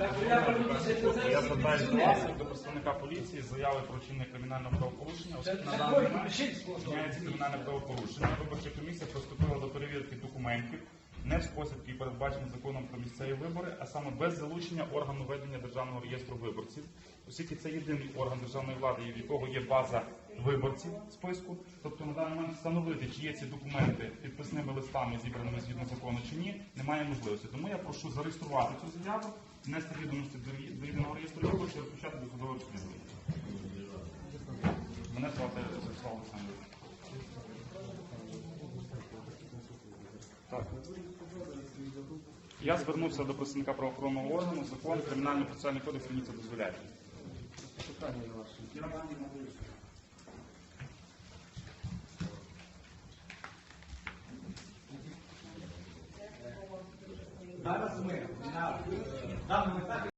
Я звертаюся до вас, як до представника поліції, з заяви про вчинення кримінального правопорушення, оскільки на даний момент вчиняється кримінальне правопорушення. Виборча комісія приступила до перевірки документів не в спосіб, який передбачений законом про місцеві вибори, а саме без залучення органу ведення державного реєстру виборців, оскільки це єдиний орган державної влади, в якого є база виборців списку. Тобто на даний момент встановити, чи є ці документи підписними листами, зібраними згідно закону чи ні, немає можливості. Тому я прошу зареєструвати цю заяву, внести відомості до єдиного реєстру виборців і розпочати досудове розслідування. Мене звати Олександрович. Так. Я звернувся до представника правоохоронного органу, закон, кримінальний процесуальний кодекс мені це дозволяє. Я вам не можу. Зараз ми на даному етапі